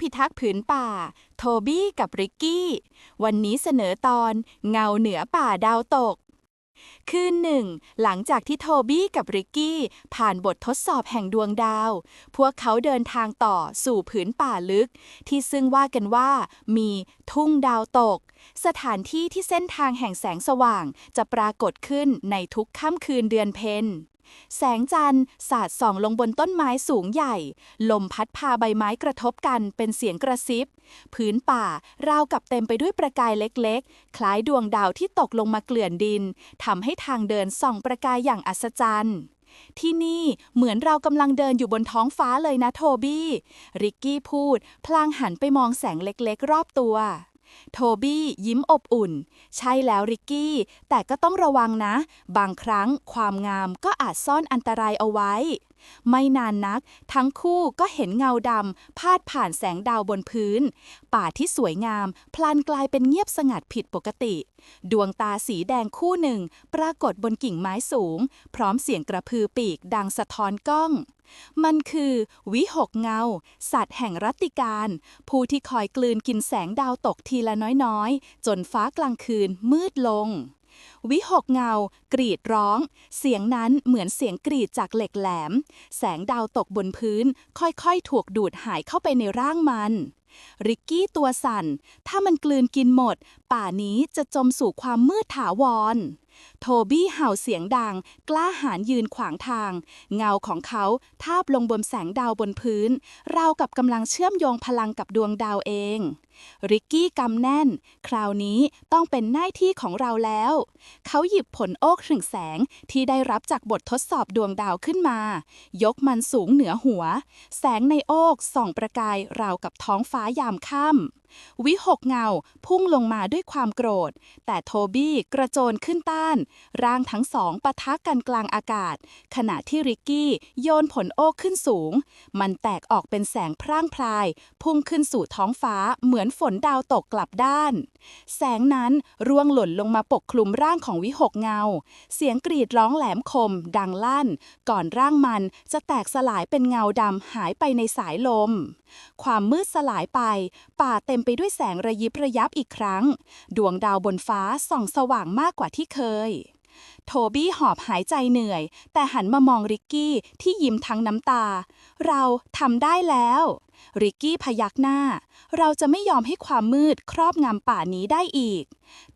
พิทักษ์ผืนป่า โทบี้กับริกกี้ วันนี้เสนอตอนเงาเหนือป่าดาวตก คืนหนึ่ง หลังจากที่โทบี้กับริกกี้ ผ่านบททดสอบแห่งดวงดาว พวกเขาเดินทางต่อสู่ผืนป่าลึก ที่ซึ่งว่ากันว่ามีทุ่งดาวตก สถานที่ที่เส้นทางแห่งแสงสว่างจะปรากฏขึ้นในทุกค่ำคืนเดือนเพ็ญ แสงจันทร์สาดส่องลงบนต้นไม้สูงใหญ่ ลมพัดพาใบไม้กระทบกันเป็นเสียงกระซิบ พื้นป่าราวกับเต็มไปด้วยประกายเล็กๆ คล้ายดวงดาวที่ตกลงมาเกลื่อนดินทำให้ทางเดินส่องประกายอย่างอัศจรรย์ที่นี่เหมือนเรากำลังเดินอยู่บนท้องฟ้าเลยนะโทบี้ ริกกี้พูด พลางหันไปมองแสงเล็กๆ รอบตัว โทบี้ยิ้มอบอุ่น ใช่แล้วริกกี้ แต่ก็ต้องระวังนะ บางครั้งความงามก็อาจซ่อนอันตรายเอาไว้ ไม่นานนัก ทั้งคู่ก็เห็นเงาดำพาดผ่านแสงดาวบนพื้น ป่าที่สวยงาม พลันกลายเป็นเงียบสงัดผิดปกติ ดวงตาสีแดงคู่หนึ่ง ปรากฏบนกิ่งไม้สูง พร้อมเสียงกระพือปีกดังสะท้อนกล้อง มันคือวิหกเงา สัตว์แห่งรัติการ ผู้ที่คอยกลืนกินแสงดาวตกทีละน้อยๆ จนฟ้ากลางคืนมืดลง วิหกเงา กรีดร้อง เสียงนั้นเหมือนเสียงกรีดจากเหล็กแหลม แสงดาวตกบนพื้น ค่อยๆ ถูกดูดหายเข้าไปในร่างมันริกกี้ตัวสั่น ถ้ามันกลืนกินหมด ป่านี้จะจมสู่ความมืดถาวร โทบี้เห่าเสียงดัง กล้าหาญยืนขวางทาง เงาของเขาทาบลงบนแสงดาวบนพื้น เรากับกำลังเชื่อมโยงพลังกับดวงดาวเอง ริกกี้กำแน่น คราวนี้ต้องเป็นหน้าที่ของเราแล้ว เขาหยิบผลโอกถึงแสงที่ได้รับจากบททดสอบดวงดาวขึ้นมา ยกมันสูงเหนือหัว แสงในโอกส่องประกายราวกับท้องฟ้ายามค่ำ วิหกเงาพุ่งลงมาด้วยความโกรธ แต่โทบี้กระโจนขึ้นต้าน ร่างทั้งสองปะทะกันกลางอากาศ ขณะที่ริกกี้โยนผลโอกขึ้นสูง มันแตกออกเป็นแสงพร่างพราย พุ่งขึ้นสู่ท้องฟ้าเหมือนฝนดาวตกกลับด้าน แสงนั้นร่วงหล่นลงมาปกคลุมร่างของวิหกเงา เสียงกรีดร้องแหลมคม ดังลั่น ก่อนร่างมันจะแตกสลายเป็นเงาดำหายไปในสายลม ความมืดสลายไป ป่าเต็มไปด้วยแสงระยิบระยับอีกครั้ง ดวงดาวบนฟ้าส่องสว่างมากกว่าที่เคย โทบี้หอบหายใจเหนื่อย แต่หันมามองริกกี้ที่ยิ้มทั้งน้ำตา เราทำได้แล้ว ริกกี้พยักหน้า เราจะไม่ยอมให้ความมืดครอบงำป่านี้ได้อีก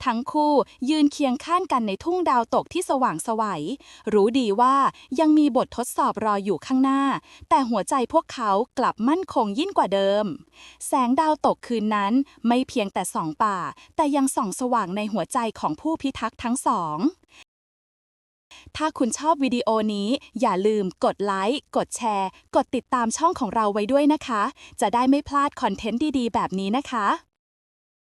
ทั้งคู่ยืนเคียงข้างกันในทุ่งดาวตกที่สว่างไสวัย รู้ดีว่ายังมีบททดสอบรออยู่ข้างหน้า แต่หัวใจพวกเขากลับมั่นคงยิ่งกว่าเดิม แสงดาวตกคืนนั้นไม่เพียงแต่ส่องป่า แต่ยังส่องสว่างในหัวใจของผู้พิทักษ์ทั้งสอง ถ้าคุณชอบวิดีโอนี้ อย่าลืมกดไลค์ กดแชร์ กดติดตามช่องของเราไว้ด้วยนะคะ จะได้ไม่พลาดคอนเทนต์ดีๆ แบบนี้นะคะ